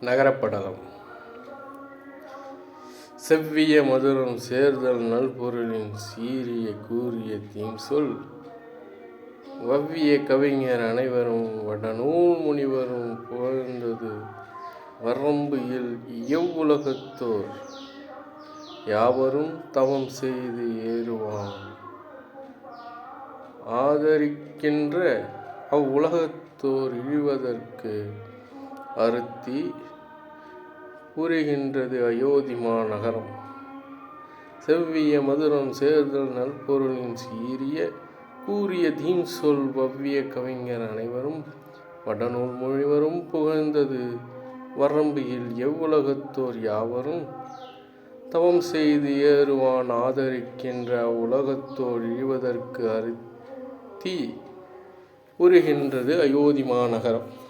நகரப்படலம். செவ்விய மதுரம் சேர்தல் நல்பொருளின் சீரிய கூறிய தீம்சொல். வவ்விய கவிஞர் அனைவரும் வடநூல் முனிவரும் புகழ்ந்தது வரம்பு இல் இவ்வுலகத்தோர். யாவரும் தவம் செய்து ஏறுவான். ஆதரிக்கின்ற அவ்வுலகத்தோர் இழிவதற்கு அருத்தி புரிகின்றது அயோத்திமா நகரம். செவ்விய மதுரம் சேர்தல் நற்பொருளின் சீரிய கூறிய தீம் சொல் பவ்விய கவிஞர் அனைவரும் வடநூல் மொழிவரும் புகழ்ந்தது. வரம்பியில் எவ்வுலகத்தோர் யாவரும் தவம் செய்து ஏறுவான் ஆதரிக்கின்ற உலகத்தோர் இழிவதற்கு அருத்தி புரிகின்றது அயோத்தி நகரம்.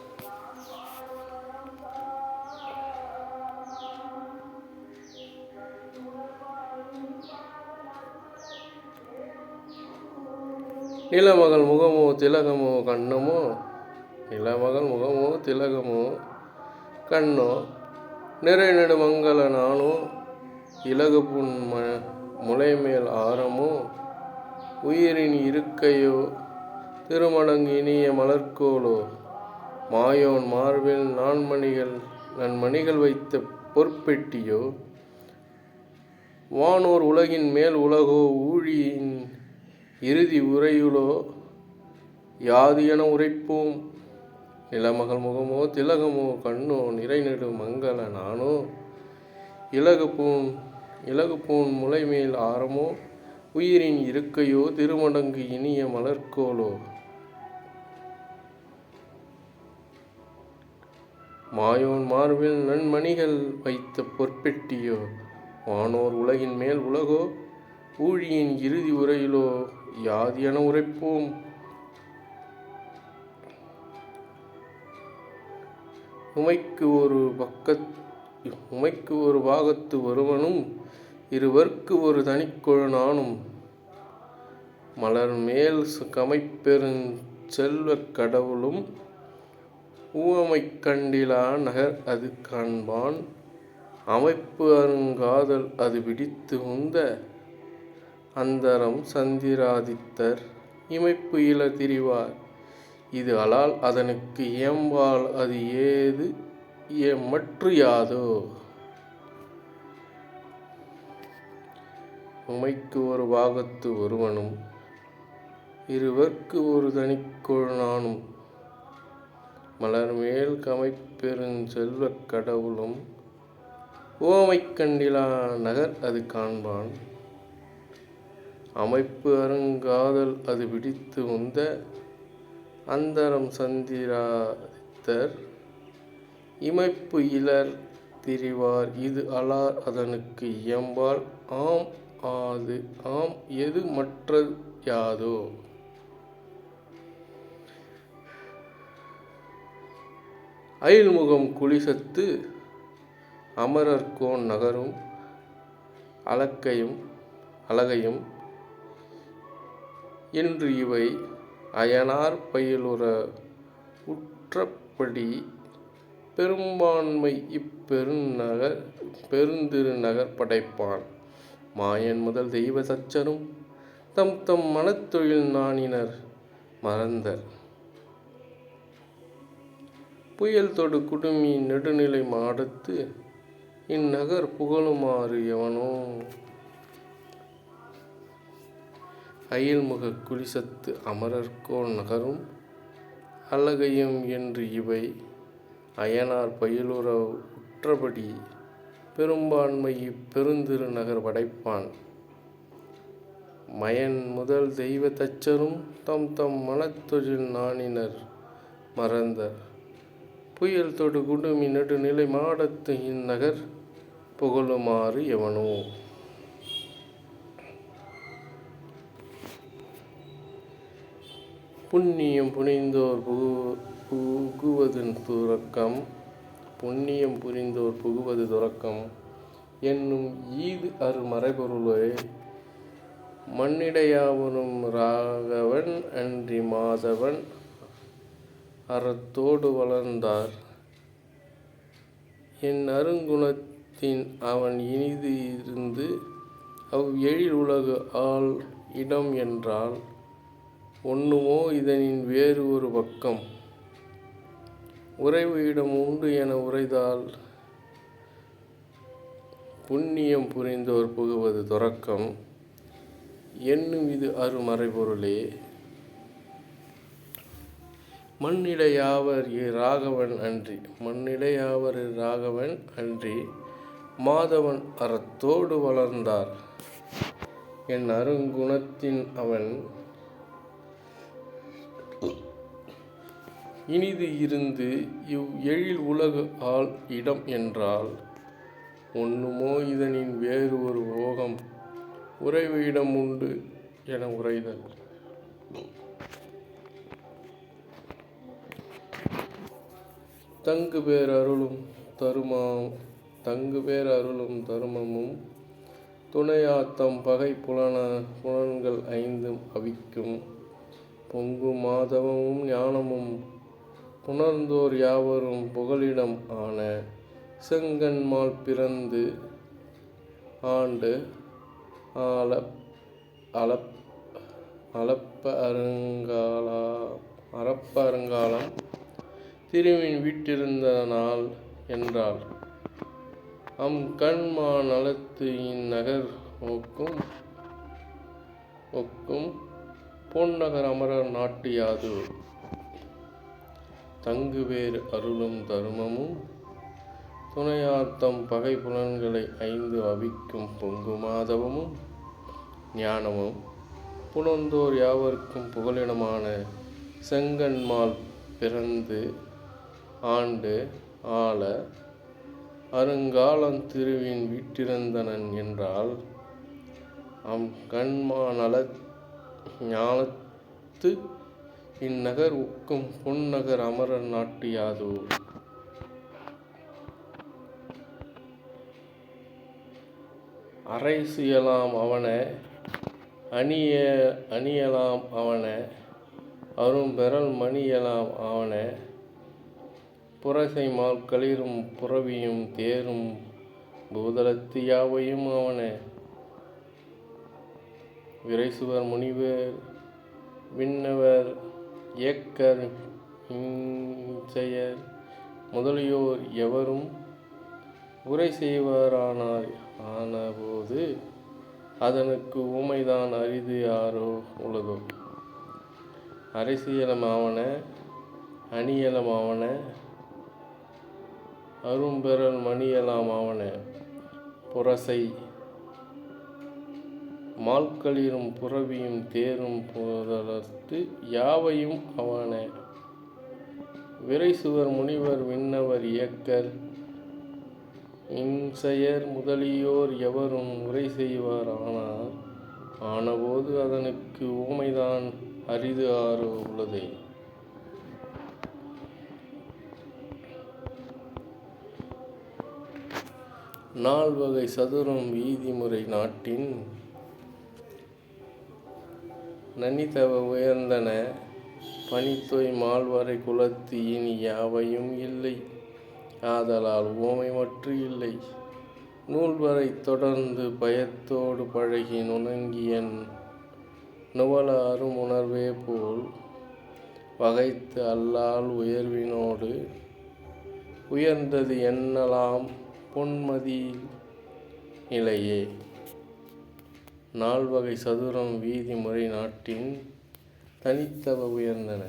நிலமகள் முகமோ திலகமோ கண்ணமோ? நிலமகள் முகமோ திலகமோ? கண்ணோ? நிறை நெடுமங்கல நானோ? இலகு புன் ம முலைமேல் ஆரமோ? உயிரின் இருக்கையோ? திருமடங்கு இனிய மலர்கோலோ மாயோன் மார்பில் நான்மணிகள் நன்மணிகள் வைத்த பொற்பெட்டியோ? வானோர் உலகின் மேல் உலகோ? ஊழியின் இறுதி உரையுளோ? யாது என உரைப்போம்? நிலமகள் முகமோ திலகமோ கண்ணோ நிறைநெடு மங்கள நானோ? இலகுப்பூன் இலகுப்பூன் முளைமேல் ஆரமோ? உயிரின் இருக்கையோ திருமடங்கு இனிய மலர்கோலோ மாயோன் மார்பில் நன்மணிகள் வைத்த பொற்பெட்டியோ? வானோர் உலகின் மேல் உலகோ? ஊழியின் இறுதி உரையிலோ யாது என உரைப்போம். உமைக்கு ஒரு பக்கத் உமைக்கு ஒரு பாகத்து ஒருவனும் இருவர்க்கு ஒரு தனிக்குழனானும். மலர் மேல் கமைப்பெருஞ் செல்வக் கடவுளும் ஊமை கண்டிலா நகர் அது காண்பான். அமைப்பு அருங்காதல் அது பிடித்து உந்த அந்தரம் சந்திராதித்தர் இமைப்பு இல திரிவார். இது அலால் அதனுக்கு ஏம்பால் அது ஏது மற்று யாதோ? உமைக்கு ஒரு பாகத்து ஒருவனும் இருவர்க்கு ஒரு தனிக்கொழு நானும். மலர்மேல் கமைப்பெருஞ் செல்வக் கடவுளும் ஓமைக் கண்டிலா நகர் அது காண்பான். அமைப்பு அருங்காதல் அது பிடித்து உந்த அந்தரம் சந்திராதித்தர். இமைப்பு இலர் திரிவார் இது அலார் அதனுக்கு இயம்பால் ஆம் ஆது ஆம் எது மற்ற யாதோ. அயில்முகம் குளிசத்து அமரர்கோன் நகரும் அலக்கையும் அழகையும் என்று இவை அயனார் பயிலுற உற்றபடி பெரும்பான்மை இப்பெருநகர் பெருந்திருநகர் படைப்பான். மாயன் முதல் தெய்வ சச்சரும் தம் தம் மனத்தொழில் நாணினர் மறந்தர். புயல் தொடு குடுமி நெடுநிலை மாடத்து இந்நகர் புகழுமாறு எவனோ அயில்முக குளிசத்து அமரர்கோன் நகரும் அழகையும் என்று இவை அயனார் பயிலுற உற்றபடி பெரும்பான்மை இப்பெருந்திரு நகர் படைப்பான். மயன் முதல் தெய்வ தச்சரும் தம் தம் மனத்தொழில் நாணினர் மறந்தர். புயல் தொடு குடுமி நெடுநிலை மாடத்து இந்நகர் புகழுமாறு எவனோ. புண்ணியம் புனிந்தோர் புகு புகுவது துறக்கம். புண்ணியம் புரிந்தோர் புகுவது துறக்கம். என்னும் ஈது அரு மறைபொருளே மண்ணிடையாவரும் ராகவன் அன்றி மாதவன் அறத்தோடு வளர்ந்தார். என் அருங்குணத்தின் அவன் இனிது இருந்து அவ் எழில் உலகு ஆள் இடம் என்றால் ஒண்ணுமோ இதனின் வேறு ஒரு பக்கம்? உறைவு இடம் உண்டு என உரைதால் புண்ணியம் புரிந்தோர் புகுவது தொடக்கம். என்னும் இது அருமறைபொருளே மண்ணிடையாவர் ராகவன் அன்றி? மண்ணிடையாவர் ராகவன் அன்றி? மாதவன் அறத்தோடு வளர்ந்தார். என் அருங்குணத்தின் அவன் இனிது இருந்து இவ் எழில் உலகு ஆள் இடம் என்றால் ஒண்ணுமோ இதனின் வேறு ஒரு ஓகம் உறைவு இடம் உண்டு என உரைதல். தங்கு பேர் அருளும் தருமா தங்கு பேர் அருளும் தருமமும் துணையாத்தம் பகை புலன புலன்கள் ஐந்தும் அவிக்கும். பொங்கு மாதவமும் ஞானமும் உணர்ந்தோர் யாவரும் புகலிடம் ஆன செங்கன்மால் பிறந்து ஆண்டு ஆலப் அலப் அலப்ப அருங்காலா அறப்ப அருங்காலம் திருவின் வீட்டிருந்த நாள் என்றால் அம் கண்மா நலத்து இந்நகர் ஒக்கும் ஒக்கும் பொன்னகர் அமரர் நாட்டு யாது தங்குவேர் அருளும் தருமமும் துணையார்த்தம் பகை புலன்களை ஐந்து அவிக்கும் பொங்கு மாதவமும் ஞானமும். புலந்தோர் யாவர்க்கும் புகலிடமான செங்கன்மால் பிறந்து ஆண்டு ஆள அருங்காலம் திருவின் வீட்டிருந்தனன் என்றால் அம் கண்மா நல ஞானத்து இந்நகர் உக்கும் பொன்னகர் அமரர் நாட்டு யாதோ அரை சுயலாம் அவன அணிய அணியலாம் அவன அரும்பெறல் மணியலாம் அவன புரசை மால் களிரும் புறவியும் தேரும் பூதலத்து யாவையும் அவன. விரைசுவர் முனிவர் விண்ணவர் ஏக்கர் செயர் முதலியோர் எவரும் உரை செய்வாரானார் ஆனபோது அதனுக்கு ஊமைதான் அரிது யாரோ உலகோ அரசியலமாவன அணியலமாவன அரும்பெறல் மணியலாமாவன புரசை மால்களிரும் புறவியும் தேரும் போதலத்து யாவையும் அவன. விரைசுவர் முனிவர் விண்ணவர் இயக்கர். இன்செயர் முதலியோர் எவரும் உரை செய்வார் ஆனார் ஆனபோது அதனுக்கு ஓமைதான் அரிது ஆறு உள்ளதே. நால்வகை சதுரம் வீதிமுறை நாட்டின் நனிதவ உயர்ந்தன. பனித்தொய் மால்வரை குலத்து இனி யாவையும் இல்லை. ஆதலால் ஓமை மற்று இல்லை. நூல்வரை தொடர்ந்து பயத்தோடு பழகி நுணங்கியன் நுவலாறும் உணர்வே போல் வகைத்து அல்லால் உயர்வினோடு உயர்ந்தது என்னலாம் பொன்மதி நிலையே. நால்வகை சதுரம் வீதி முறை நாட்டின் தனித்தவ உயர்ந்தன.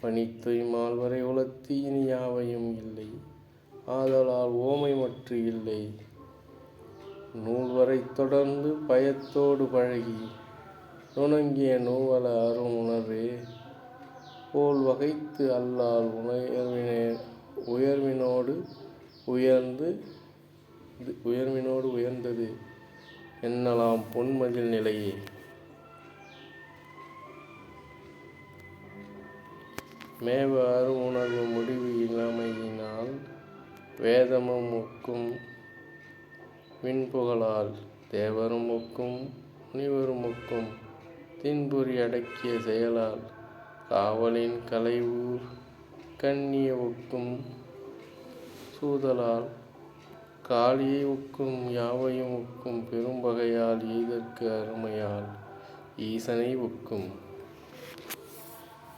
பனித்தொய் மால்வரை உலத்தி இனி யாவையும் இல்லை. ஆதலால் ஓமை மற்று இல்லை. நூல்வரை தொடர்ந்து பயத்தோடு பழகி நுணங்கிய நூவல அரும் உணர்வே போல் வகைத்து அல்லால் உணர்வினே உயர்வினோடு உயர்ந்து உயர்வினோடு உயர்ந்தது. என்னலாம் பொன்மதில் நிலையே மேவாறு உணர்வு முடிவு இல்லாமையினால் வேதமும் ஒக்கும் விண்புகழால் தேவரும் ஒக்கும் முனிவரும் ஒக்கும் தின்புரி அடக்கிய செயலால் காவலின் கலைவூர் கண்ணிய ஒக்கும் சூதலால் காளியை ஒக்கும் யாவையும் ஒக்கும் பெரும்பகையால் ஈதற்கு அருமையால் ஈசனை ஒக்கும்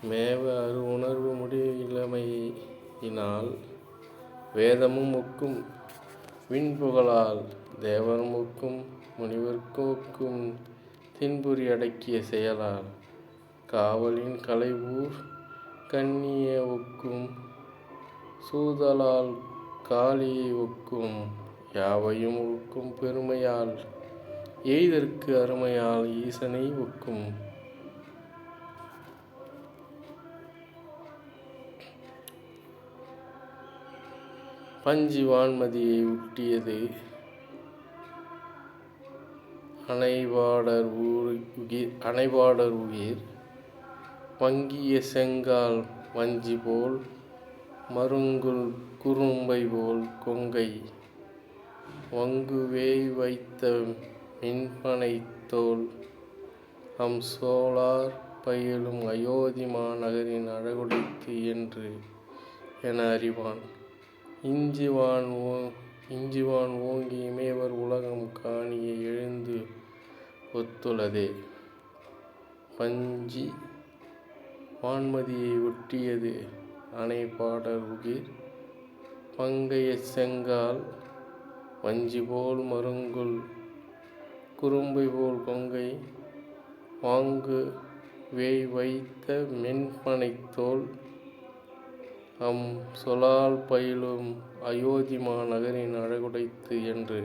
மேவ அரு உணர்வு முடியிலமையினால் வேதமும் ஒக்கும் விண்புகழால் தேவரும் ஒக்கும் முனிவர்க்கும் ஒக்கும் தின்புரி அடக்கிய செயலால் காவலின் கலைவூர் கண்ணிய ஒக்கும் சூதலால் காளியை ஒக்கும் யாவையும் ஒக்கும் பெருமையால் எய்தற்கு அருமையால் ஈசனை ஒக்கும் பஞ்சி வான்மதியை உட்டியது அணைவாடர் உயிர் அணைவாடர் உயிர் வங்கிய செங்கால் வஞ்சி போல் மருங்குல் குறும்பை போல் கொங்கை. வங்குவேய் வைத்த மின்பனை தோல். அம் சோலார் பயிலும் அயோத்தி மாநகரின் அழகுடைத்து என்று என அறிவான். இஞ்சிவான் ஓ இஞ்சிவான் ஓங்கி இமையவர் உலகம் காணிய எழுந்து ஒத்துளதே பஞ்சி வான்மதியை ஒட்டியது அணை பாடல் உகிர் பங்கைய செங்கால் வஞ்சி போல் மருங்குல் குறும்பை போல் கொங்கை வாங்கு வேய் வைத்த மென்பனைத்தோல் அம் சொலால் பயிலும் அயோத்திமா நகரின் அழகுடைத்து என்று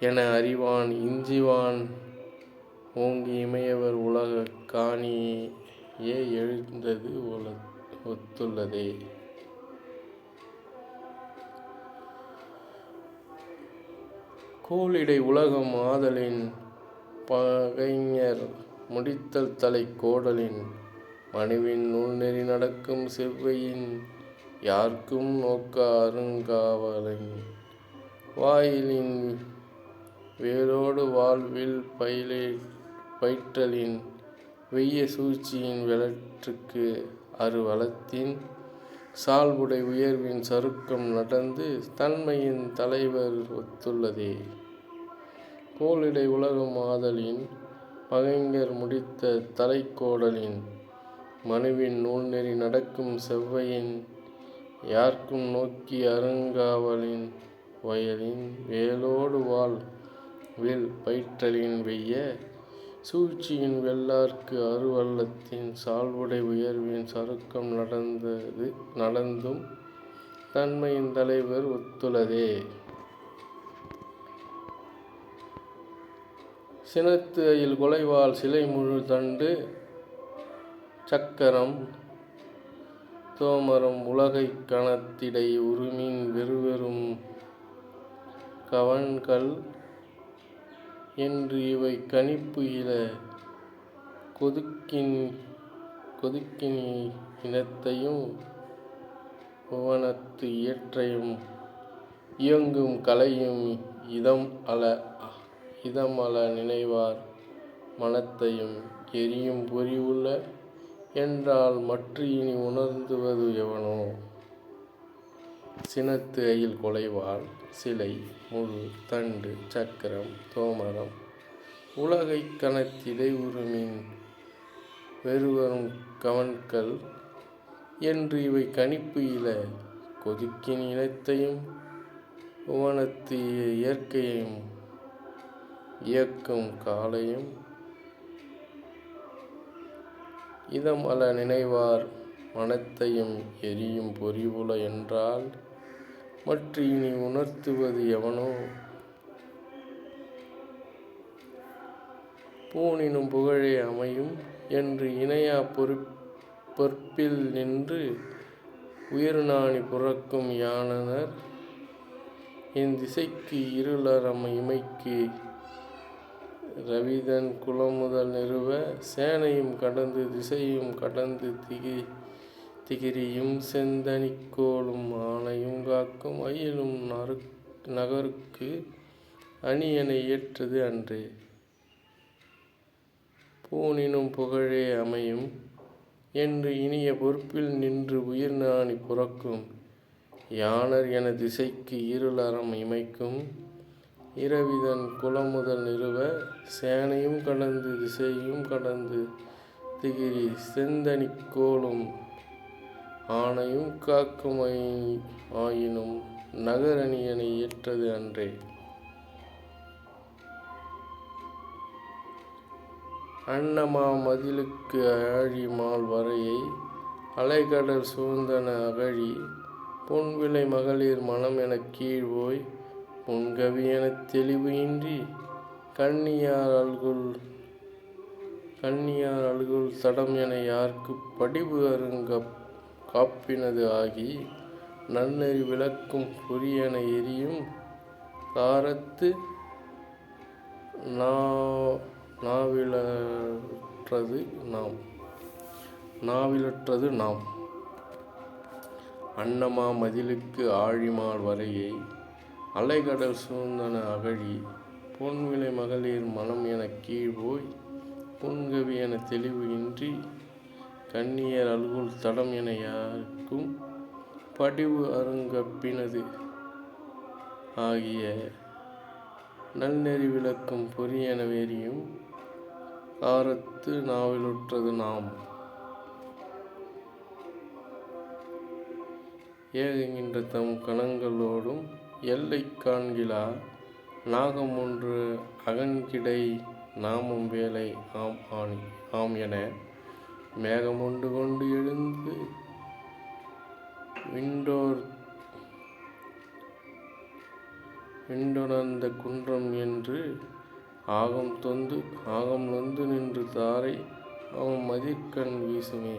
என அறிவான் இஞ்சிவான் ஓங்கி இமையவர் உலக காணியே எழுந்தது ஒத்துள்ளதே. கூலிடை உலகம் ஆதலின் பகைஞர் முடித்தல் தலை கோடலின் மனுவின் நூல்நெறி நடக்கும் செவ்வையின் யார்க்கும் நோக்க அருங்காவலின் வாயிலின் வேரோடு வாழ்வில் பயிலே பயிற்றலின் வெய்ய சூழ்ச்சியின் வெளற்றுக்கு அருவலத்தின் சால்புடை உயர்வின் சருக்கம் நடந்து தன்மையின் தலைவர் ஒத்துள்ளதே. கோளிடை உலகம் ஆதலின் பகைஞர் முடித்த தலைக்கோடலின் மனுவின் நூல்நெறி நடக்கும் செவ்வையின் யார்க்கும் நோக்கி அருங்காவலின் வயலின் வேலோடு வாழ் வில் பயிற்றலின் வெய்ய சூழ்ச்சியின் வெள்ளார்க்கு அருவள்ளத்தின் சால்வுடை உயர்வின் சருக்கம் நடந்தது நடந்தும் தன்மையின் தலைவர் ஒத்துளதே. சினத்து அயில் கொலைவால் சிலை முழு தண்டு சக்கரம் தோமரம் உலகை கணத்திடை உருமின் வெறுவெறும் கவன்கள் என்று இவை கணிப்பு இல கொதுக்கின் கொதுக்கினி இனத்தையும் புவனத்து இயற்றையும் இயங்கும் கலையும் இதம் அல இதம் அல நினைவார் மனத்தையும் எரியும் பொறிவுள்ள என்றால் மற்ற இனி உணர்ந்துவது எவனோ? சினத்து அயில் கொலைவாள். சிலை முழு தண்டு சக்கரம் தோமரம். உலகை கணத்திடை உருமின் வெறுவரும் கவன்கள் என்று இவை கணிப்பு இல கொதுக்கின் இனத்தையும் உவனத்து இயற்கையையும் இயக்கும் காலையும் இதம் அல நினைவார் மனத்தையும் எரியும் பொறிவுல என்றால் மற்ற இனி உணர்த்துவது எவனோ? பூனினும் புகழே அமையும் என்று இணையா பொறு பொற்பில் நின்று உயிர்நாணி புறக்கும் யானனர் என் திசைக்கு இருளரம் இமைக்கு. ரவிதன் குலமுதல் நிறுவ சேனையும் கடந்து திசையும் கடந்து திகி. திகிரியும் செந்தனிக்கோளும் ஆனையும் காக்கும் அயிலும் நறு நகருக்கு அணியனை ஏற்றது அன்றே. பூனினும் புகழே அமையும். என்று இனிய பொறுப்பில் நின்று உயிர் நாணி புறக்கும். யானர் என திசைக்கு இருளறம் இமைக்கும். இரவிதன் குளமுதல் நிறுவ சேனையும் கடந்து திசையும் கடந்து திகிரி செந்தனிக் கோலும் ஆனையும் காக்குமை ஆயினும் நகரணியனை ஏற்றது அன்றே. அன்னமா மதிலுக்கு ஆழி மால் வரையை அலைகடல் சூழ்ந்தன அகழி பொன்விளை மகளிர் மனம் எனக் கீழ்வோய் முன்கவி எனத் தெளிவு இன்றி கண்ணியார் அல்குள் கண்ணியார் அல்குல் தடம் என யார்க்குப் படிவு அருங்கப் காப்பினது ஆகி நன்னெறி விளக்கும் பொறியென எரியும் தாரத்து நா நாவிலற்றது நாம். நாவிலற்றது நாம். அன்னமா மதிலுக்கு ஆழிமால் வரையை அலைகடல் சூழ்ந்தன அகழி பொன்விளை மகளிர் மனம் எனக் கீழ்போய் புன்கவி என தெளிவு இன்றி கண்ணியர் அல்குல் தடம் என யாருக்கும் படிவு அருங்கப்பினது ஆகிய நல்நெறி விளக்கும் பொறியென வேறியும் காரத்து நாவிலுற்றது நாம். ஏகுகின்ற தம் கணங்களோடும் எல்லை காண்கிலா நாகம் ஒன்று அகன்கிடை நாமும் வேலை ஆம் ஆணி ஆம் என மேகமொண்டு கொண்டு எழுந்து விண்டோர் விண்டொணர்ந்த குன்றம் என்று ஆகம் தொந்து ஆகம் நொந்து நின்று தாரை அவன் மதிக்கண் வீசுமே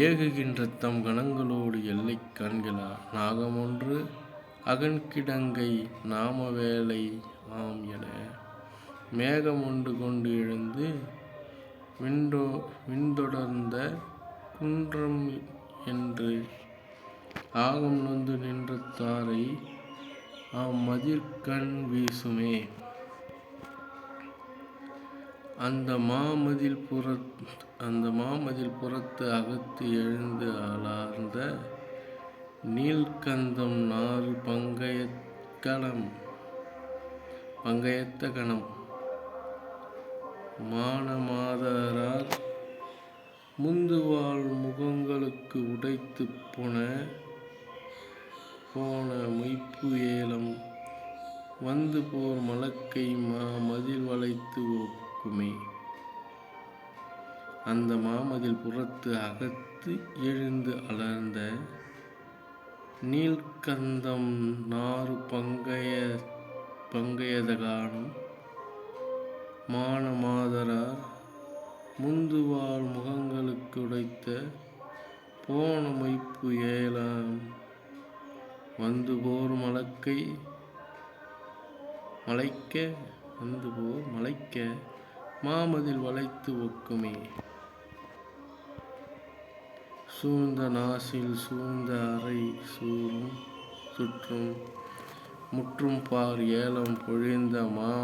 ஏகுகின்ற தம் கணங்களோடு எல்லை கண்களா நாகமொன்று அகன்கிடங்கை நாமவேலை ஆம் என மேகம் ஒன்று கொண்டு எழுந்து விண்டோ விண்தொடர்ந்த குன்றம் என்று ஆகம் நொந்து நின்ற தாரை அம்மதிர்கண் வீசுமே. அந்த மாமதில் புற அந்த மாமதில் புறத்து அகத்து எழுந்து அலார்ந்த நீல்கந்தம் நாறு கணம் பங்கயத்த கணம். மானமாதரார் முந்துவாள் முகங்களுக்கு உடைத்து போன போன மொய்ப்பு ஏலம் வந்து போர் மலக்கை மா மதில் வளைத்து ஒக்குமே அந்த மாமதில் புறத்து அகத்து எழுந்து அலர்ந்த நீல்கந்தம் நாறு பங்கைய பங்கையதகானம் மானமாதரார் முந்து வாழ் முகங்களுக்கு உடைத்த போன ஏலாம். ஏலம் வந்து போர் மலக்கை மலைக்க வந்து போர் மலைக்க மாமதில் வளைத்து ஒக்குமே. சூழ்ந்த நாசில் சூழ்ந்த அறை சூழும் சுற்றும் முற்றும் பார் ஏலம் பொழிந்த மா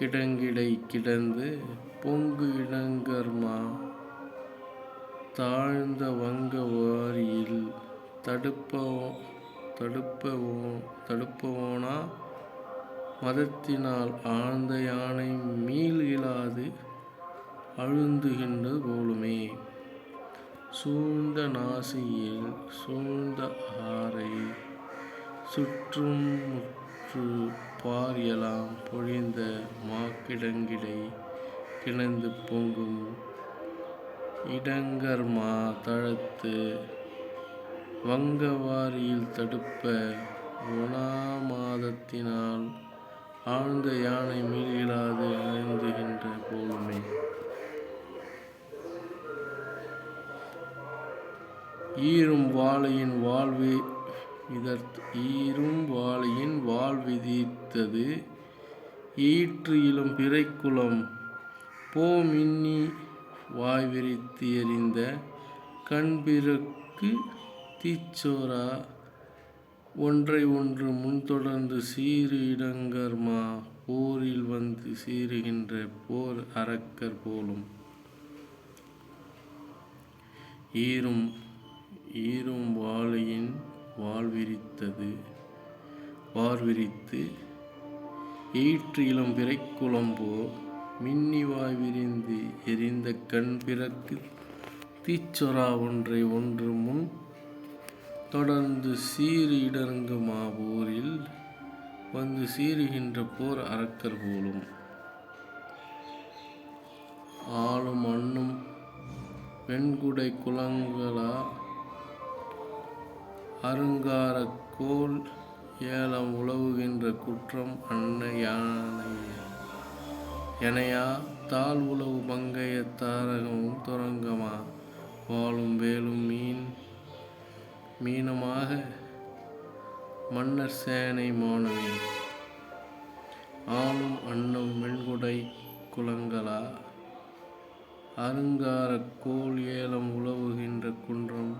கிடங்கிடை கிடந்து பொங்கு இடங்கர்மா தாழ்ந்த வங்க வாரியில் தடுப்பவோ தடுப்பவோ தடுப்பவோனா? மதத்தினால் ஆழ்ந்த யானை மீள் இழாது அழுந்துகின்றது போலுமே. சூழ்ந்த நாசியில் சூழ்ந்த ஆரை சுற்றும் முற்று பாரியலாம் பொழிந்த மாக்கிடங்கிடை கிணந்து பொங்கும் இடங்கர்மா தழத்து வங்கவாரியில் தடுப்ப ஒணாமாதத்தினால் ஆழ்ந்த யானை மீளாது அழிந்துகின்ற போலுமே. ஈரும் வாழையின் வாழ்வு இதற் ஈரும் வாழையின் வைத்தது ஈற்று இளம் பிறைக்குளம் போமின்னி வாய்விரித்து எறிந்த கண்பிறக்கு தீச்சோரா. ஒன்றை ஒன்று முன்தொடர்ந்து சீறு இடங்கர்மா போரில் வந்து சீறுகின்ற போர் அரக்கர் போலும். ஈரும் ஈரும் வாழையின் வாழ்விரித்தது வார்விரித்து ஈற்று இளம் பிறைக்குளம்போ மின்னிவாய் விரிந்து எரிந்த கண் பிறக்கு தீச்சொரா ஒன்றை ஒன்று முன் தொடர்ந்து சீறு இடர்ங்கு மாபூரில் வந்து சீறுகின்ற போர் அரக்கர் போலும். ஆளும் அண்ணும் வெண்குடை குளங்களா அருங்காரக் கோல் ஏலம் உழவுகின்ற குற்றம் அன்ன யானை எனையா தாழ் உழவு பங்கைய தாரகமும் துரங்கமா வாழும் வேலும் மீன் மீனமாக மன்னர் சேனை மாணவி ஆளும் அன்னம் மென்குடை குலங்களா. அருங்காரக் கோல் ஏலம் உழவுகின்ற குன்றம்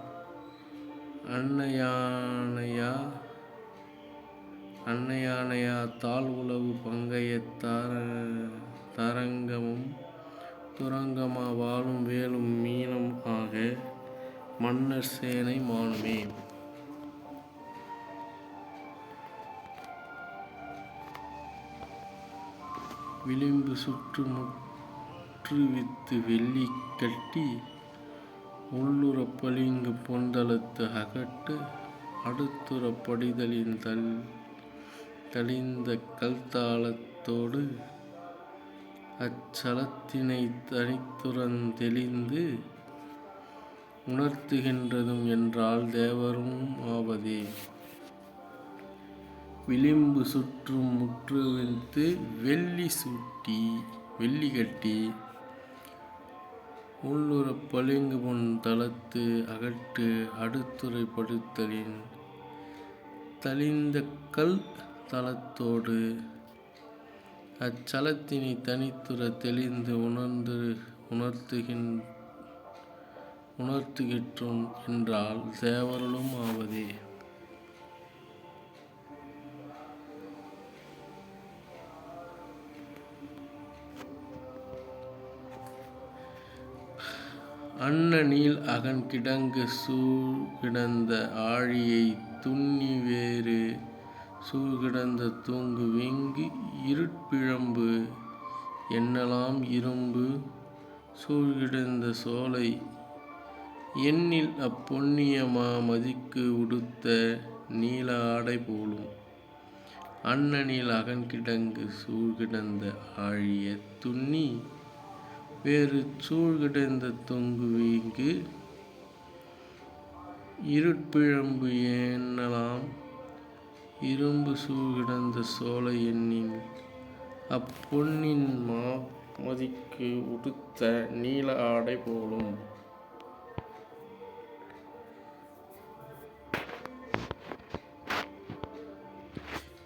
அன்னையானையா. அன்னையானையா தாழ் உளவு பங்கைய தார தரங்கமும் துரங்கமா வாழும் வேலும் மீனும் ஆக மன்னர் சேனை மானுமே. விளிம்பு சுற்று முற்றுவித்து வெள்ளி கட்டி உள்ளுற பளிங்கு பொந்தளத்து அகட்டு அடுத்துற படிதலின் தல் தளிந்த கல்தாளத்தோடு அச்சலத்தினை தனித்துறந்தெளிந்து உணர்த்துகின்றதும் என்றால் தேவரும் ஆவதே. விளிம்பு சுற்றும் முற்றுவித்து வெள்ளி சுட்டி வெள்ளி கட்டி உள்ளுற பளிங்கு முன் தளத்து அகட்டு அடுத்துறை படுத்தலின் தளிந்த கல் தலத்தோடு அச்சலத்தினை தனித்துற தெளிந்து உணர்ந்து உணர்த்துகின் உணர்த்துகிற்றோம் என்றால் தேவருளும் ஆவதே. அன்னனில் அகன் கிடங்கு சூழ்கிடந்த ஆழியை துண்ணி வேறு சூழ்கிடந்த தூங்கு வீங்கி இருட்பிழம்பு என்னலாம் இரும்பு? சூழ்கிடந்த சோலை எண்ணில் அப்பொன்னியமா மதிக்கு உடுத்த நீல ஆடை போலும். அன்னனில் அகன் கிடங்கு சூழ்கிடந்த ஆழிய துண்ணி வேறு சூழ்கிடந்த தொங்கு வீங்கு. இருட்பிழம்பு எண்ணலாம் இரும்பு சூழ்கிடந்த சோலை எண்ணின் அப்பொன்னின் மா மதிக்கு உடுத்த நீல ஆடை போலும்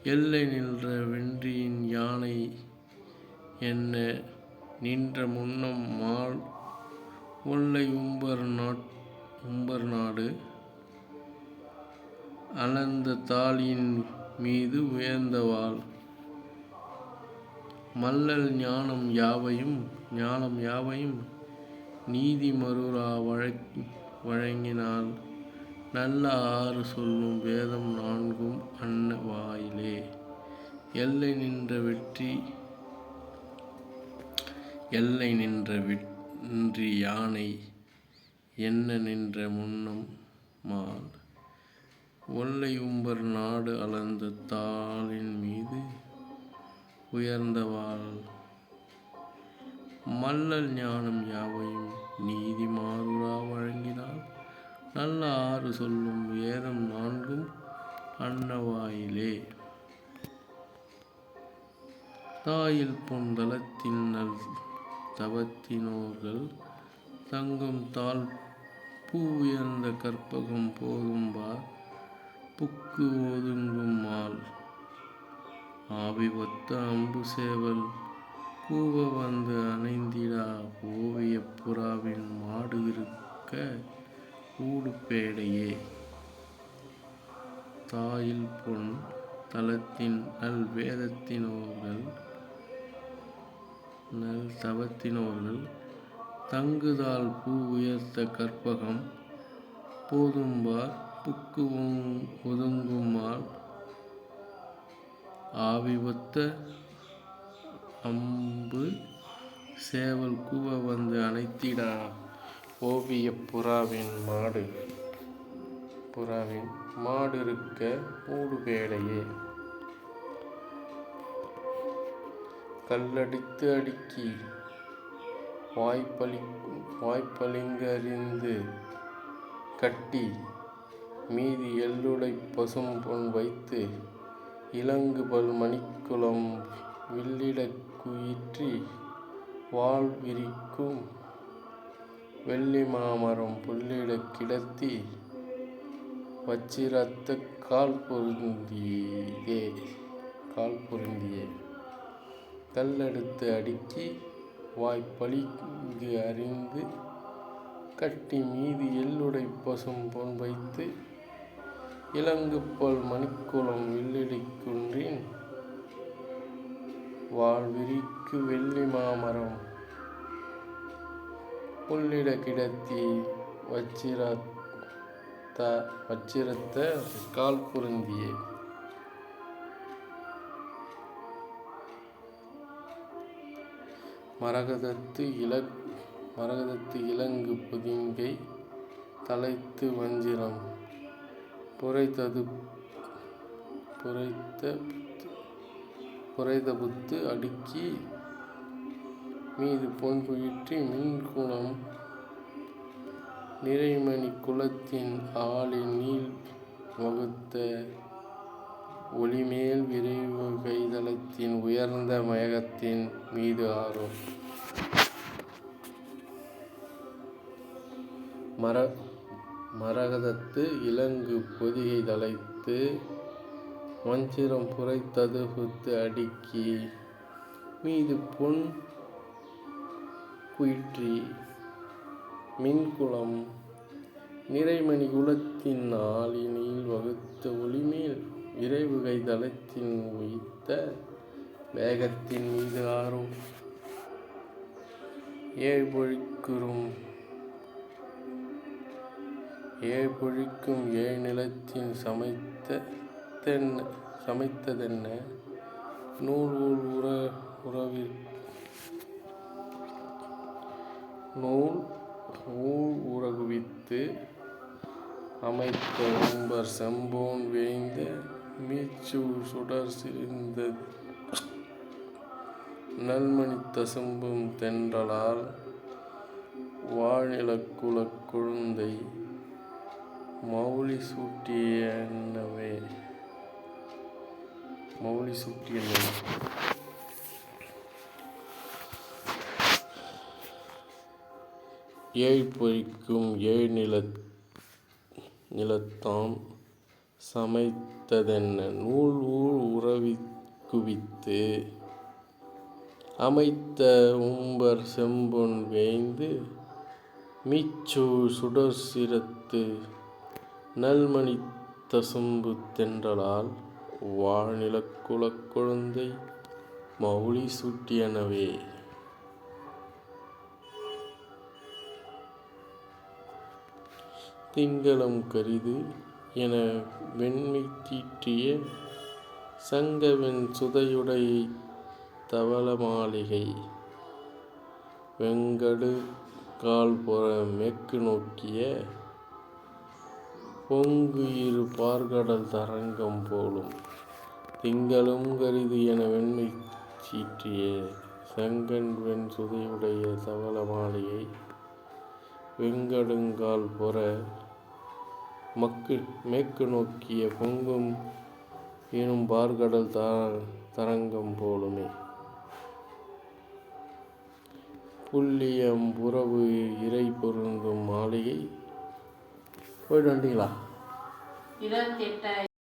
எல்லை நின்ற வென்றியின் யானை என்ன? நின்ற முன்னம் மால் உள்ளை உம்பர் நாட் உம்பர் நாடு. அளந்த தாளியின் மீது உயர்ந்தவாள் மல்லல் ஞானம் யாவையும் ஞானம் யாவையும் நீதி மறுரா வழக் வழங்கினால் நல்ல ஆறு சொல்லும் வேதம் நான்கும் அன்ன வாயிலே. எல்லை நின்ற வெற்றி எல்லை நின்ற வெற்றி யானை என்ன நின்ற முன்னம் மால் ஒல்லை உம்பர் நாடு அளந்த தாளின் மீது உயர்ந்தவாள் மல்லல் ஞானம் யாவையும் நீதி மாறுரா வழங்கினால் நல்ல ஆறு சொல்லும் வேதம் நான்கும் அன்னவாயிலே. தாயில் பொந்தளத்தின் நல் தவத்தினோர்கள் தங்கும் தாழ் பூ உயர்ந்த கற்பகம் போதும்பார் புக்கு ஒதுங்கும் மால் ஆவி ஒத்த அம்பு சேவல் கூவ வந்து அணைந்திடா ஓவியப் புறாவின் மாடு இருக்க ஊடு பேடையே. தாயில் பொன் தலத்தின் நல் வேதத்தினோர்கள் நல் தவத்தினோர்கள் தங்குதால் பூ உயர்த்த கற்பகம் போதும்பார் புக்கு ஒங்- ஒதுங்குமால் ஆவி ஒத்த அம்பு சேவல் கூவ வந்து அனைத்திடா ஓவிய புறாவின் மாடு. புறாவின் மாடிருக்க மூடு வேலையே கல்லடித்து அடுக்கி வாய்ப்பளி வாய்ப்பளிங்கறிந்து கட்டி மீதி எள்ளுடை பசும் பொன் வைத்து இலங்கு பல் மணிக்குளம் வில்லிடக் குயிற்றி வாழ்விரிக்கும் வெள்ளி மாமரம் புல்லிடக் கிடத்தி வச்சிரத்த கால் பொருந்தியே கால் பொருந்தியே. கல்லெடுத்து அடுக்கி வாய்ப்பளிங்கு அறிந்து கட்டி மீதி எள்ளுடை பசும் பொன் வைத்து இலங்குப்பல் மணிக்குளம் வில்லிடிக் குன்றின் வாழ்விரிக்கு வெள்ளி மாமரம் புல்லிட கிடத்தி வச்சிரத்த வச்சிரத்த கால் குருந்தியே மரகதத்து இலக் மரகதத்து இலங்கு புதிங்கை தலைத்து வஞ்சிரம். புரைத்தது புரைத்த புரைதபுத்து அடுக்கி மீது பொன் குயிற்றி மின்குணம் நிறைமணி குலத்தின் ஆளின் நீள் வகுத்த ஒளிமேல் விரைவு கைதளத்தின் உயர்ந்த மயகத்தின் மீது ஆறும் மர மரகதத்து இலங்கு பொதிகை தலைத்து வஞ்சிரம் புரைத்ததுகுத்து அடுக்கி மீது பொன் குயிற்றி மின்குளம் நிறைமணி குலத்தின் ஆளினில் வகுத்த ஒளிமேல் விரைவுகை தளத்தின் உயிர்த்த வேகத்தின் மீது ஆறும். ஏழ்பொழிக்குறும் ஏழ்பொழிக்கும் ஏழ் நிலத்தின் சமைத்த தென்ன சமைத்ததென்ன? நூல் ஊழ் உற உறவிற் நூல் ஊழ் உறகுவித்து அமைத்த உம்பர் செம்போன் வேய்ந்த மீச்சு சுடர் சிரிந்த நல்மணி தசும்பும் தென்றலால் வாழ்நிலக்குலக் குழந்தை மௌலி சூட்டியனவே மௌலி சூட்டியனவே ஏழ் பொறிக்கும் ஏழ் நில நிலத்தாம் சமைத்ததென்ன? நூல் ஊழ் உறவி குவித்து அமைத்த உம்பர் செம்பொன் வேய்ந்து மீச்சூழ் சுடர் சிரத்து நல்மணி தசும்பு தென்றலால் வாழ்நிலக்குலக் குழந்தை மௌலி சூட்டியனவே திங்களம் கரிது என வெண்மை தீற்றிய சங்கவெண் சுதையுடை தவள மாளிகை வெங்கடு கால்புற மேற்கு நோக்கிய பொங்கு இரு பார்கடல் தரங்கம் போலும். திங்களும் கருது என வெண்மை சீற்றிய. செங்கன் வெண் சுதையுடைய தவள மாலையை வெங்கடுங்கால் புற. மக்கு மேற்கு நோக்கிய பொங்கும் எனும் பார்கடல் த தரங்கம் போலுமே. புள்ளியம் புறவு இறை பொருந்தும் மாளிகை போயிட்டு வந்துட்டீங்களா? இருபத்தி எட்டாயிரம்.